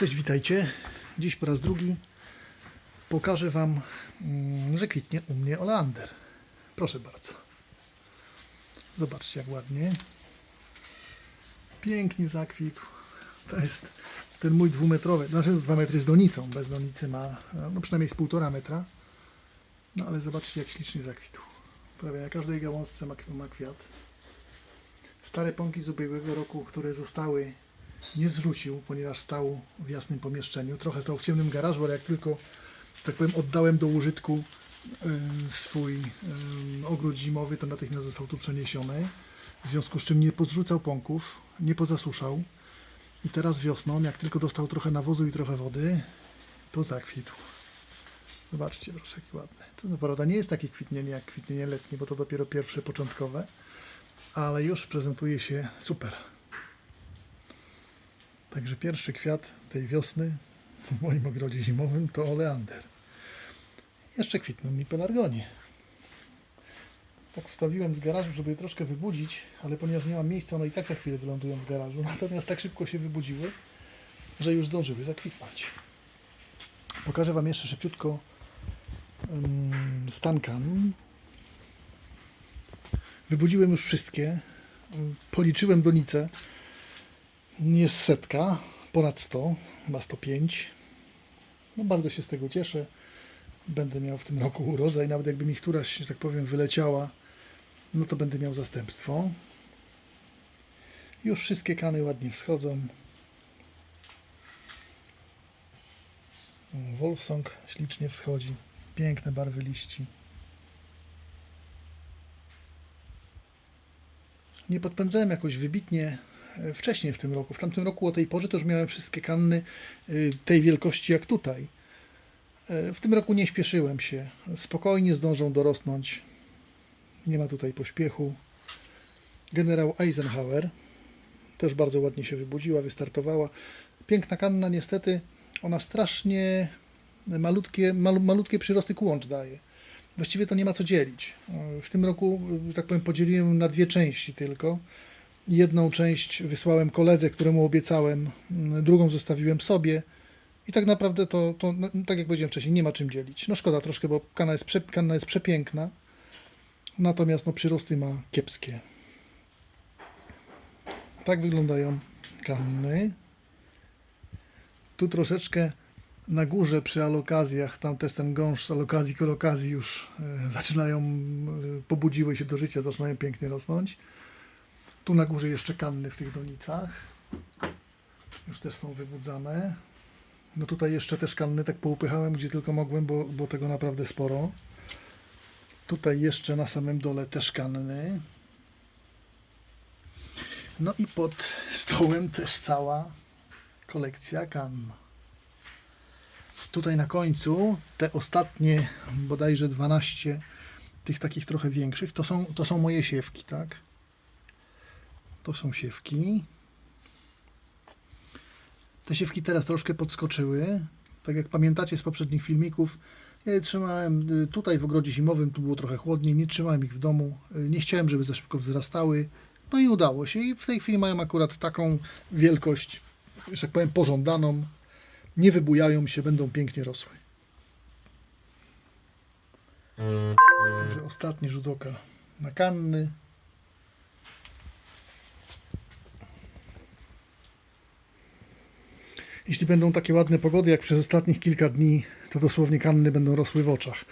Cześć, witajcie. Dziś po raz drugi pokażę Wam, mm, że kwitnie u mnie oleander. Proszę bardzo. Zobaczcie, jak ładnie. Pięknie zakwitł. To jest ten mój dwumetrowy, znaczy 2 metry z donicą. Bez donicy ma no przynajmniej z półtora metra. No ale zobaczcie, jak ślicznie zakwitł. Prawie na każdej gałązce ma, ma kwiat. Stare pąki z ubiegłego roku, które zostały nie zrzucił, ponieważ stał w jasnym pomieszczeniu. Trochę stał w ciemnym garażu, ale jak tylko, tak powiem, oddałem do użytku swój ogród zimowy, to natychmiast został tu przeniesiony. W związku z czym nie pozrzucał pąków, nie pozasuszał. I teraz wiosną, jak tylko dostał trochę nawozu i trochę wody, to zakwitł. Zobaczcie, proszę, jaki ładny. To prawda nie jest takie kwitnienie jak kwitnienie letnie, bo to dopiero pierwsze, początkowe, ale już prezentuje się super. Także pierwszy kwiat tej wiosny w moim ogrodzie zimowym to oleander. Jeszcze kwitną mi pelargonie. Tak wstawiłem z garażu, żeby je troszkę wybudzić, ale ponieważ nie mam miejsca, one i tak za chwilę wylądują w garażu. Natomiast tak szybko się wybudziły, że już zdążyły zakwitnąć. Pokażę Wam jeszcze szybciutko stankan. Wybudziłem już wszystkie. Policzyłem donicę. Jest setka, ponad 100, chyba 105. No bardzo się z tego cieszę. Będę miał w tym roku urodzaj, nawet jakby mi któraś, że tak powiem, wyleciała, no to będę miał zastępstwo. Już wszystkie kany ładnie wschodzą. Wolfsong ślicznie wschodzi. Piękne barwy liści. Nie podpędzałem jakoś wybitnie wcześniej w tym roku. W tamtym roku o tej porze już miałem wszystkie kanny y, tej wielkości jak tutaj. E, W tym roku nie śpieszyłem się. Spokojnie zdążą dorosnąć. Nie ma tutaj pośpiechu. Generał Eisenhower też bardzo ładnie się wybudziła, wystartowała. Piękna kanna, niestety ona strasznie malutkie, malu, malutkie przyrosty kłącz daje. Właściwie to nie ma co dzielić. E, W tym roku, że tak powiem, podzieliłem na dwie części tylko. Jedną część wysłałem koledze, któremu obiecałem, m, drugą zostawiłem sobie. I tak naprawdę to, to no, tak jak powiedziałem wcześniej, nie ma czym dzielić. No szkoda troszkę, bo kanna jest, prze, kanna jest przepiękna, natomiast no, przyrosty ma kiepskie. Tak wyglądają kanny. Tu troszeczkę na górze przy alokazjach, tam też ten gąszcz z alokazji kolokazji już e, zaczynają, e, pobudziły się do życia, zaczynają pięknie rosnąć. Tu na górze jeszcze kanny w tych donicach. Już też są wybudzane. No tutaj jeszcze też kanny tak poupychałem, gdzie tylko mogłem, bo, bo tego naprawdę sporo. Tutaj jeszcze na samym dole też kanny. No i pod stołem też cała kolekcja kann. Tutaj na końcu te ostatnie bodajże 12 tych takich trochę większych to są, to są moje siewki, tak? To są siewki. Te siewki teraz troszkę podskoczyły. Tak jak pamiętacie z poprzednich filmików, ja je trzymałem y, tutaj w ogrodzie zimowym, tu było trochę chłodniej, nie trzymałem ich w domu. Y, Nie chciałem, żeby za szybko wzrastały. No i udało się. I w tej chwili mają akurat taką wielkość, że tak powiem, pożądaną. Nie wybujają się, będą pięknie rosły. Ostatni rzut oka na kanny. Jeśli będą takie ładne pogody jak przez ostatnich kilka dni, to dosłownie kanny będą rosły w oczach.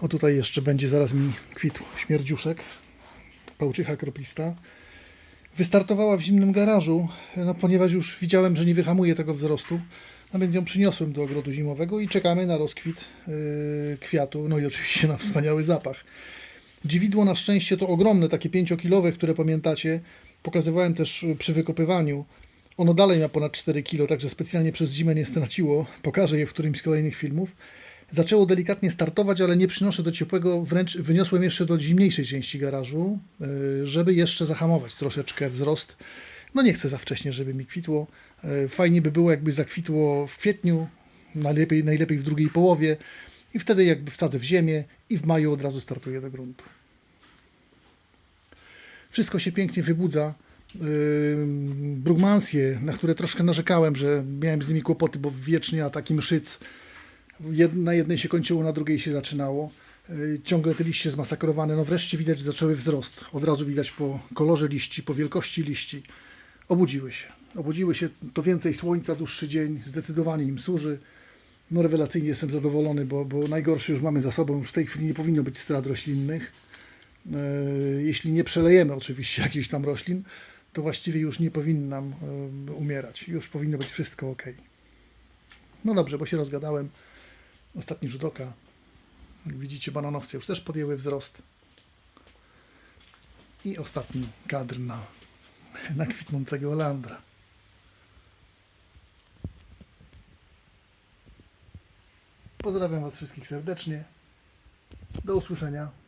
O tutaj jeszcze będzie zaraz mi kwitł śmierdziuszek, pałczycha kroplista. Wystartowała w zimnym garażu, no, ponieważ już widziałem, że nie wyhamuje tego wzrostu. No więc ją przyniosłem do ogrodu zimowego i czekamy na rozkwit yy, kwiatu, no i oczywiście na wspaniały zapach. Dziwidło na szczęście to ogromne, takie 5-kilowe, które pamiętacie. Pokazywałem też przy wykopywaniu. Ono dalej ma ponad 4 kg, także specjalnie przez zimę nie straciło. Pokażę je w którymś z kolejnych filmów. Zaczęło delikatnie startować, ale nie przynoszę do ciepłego, wręcz wyniosłem jeszcze do zimniejszej części garażu, y, żeby jeszcze zahamować troszeczkę wzrost. No nie chcę za wcześnie, żeby mi kwitło. Y, Fajnie by było, jakby zakwitło w kwietniu, najlepiej, najlepiej w drugiej połowie i wtedy jakby wsadzę w ziemię i w maju od razu startuję do gruntu. Wszystko się pięknie wybudza. Brugmansje, na które troszkę narzekałem, że miałem z nimi kłopoty, bo wiecznie ataki mszyc. Na jednej się kończyło, na drugiej się zaczynało. Yy, Ciągle te liście zmasakrowane. No wreszcie widać, że zaczęły wzrost. Od razu widać po kolorze liści, po wielkości liści. Obudziły się. Obudziły się, to więcej słońca, dłuższy dzień, zdecydowanie im służy. No rewelacyjnie jestem zadowolony, bo, bo najgorsze już mamy za sobą. Już w tej chwili nie powinno być strat roślinnych. E, Jeśli nie przelejemy oczywiście jakichś tam roślin, to właściwie już nie powinnam umierać. Już powinno być wszystko ok. No dobrze, bo się rozgadałem. Ostatni rzut oka. Jak widzicie, bananowce już też podjęły wzrost. I ostatni kadr na, na kwitnącego Olandra. Pozdrawiam Was wszystkich serdecznie. Do usłyszenia.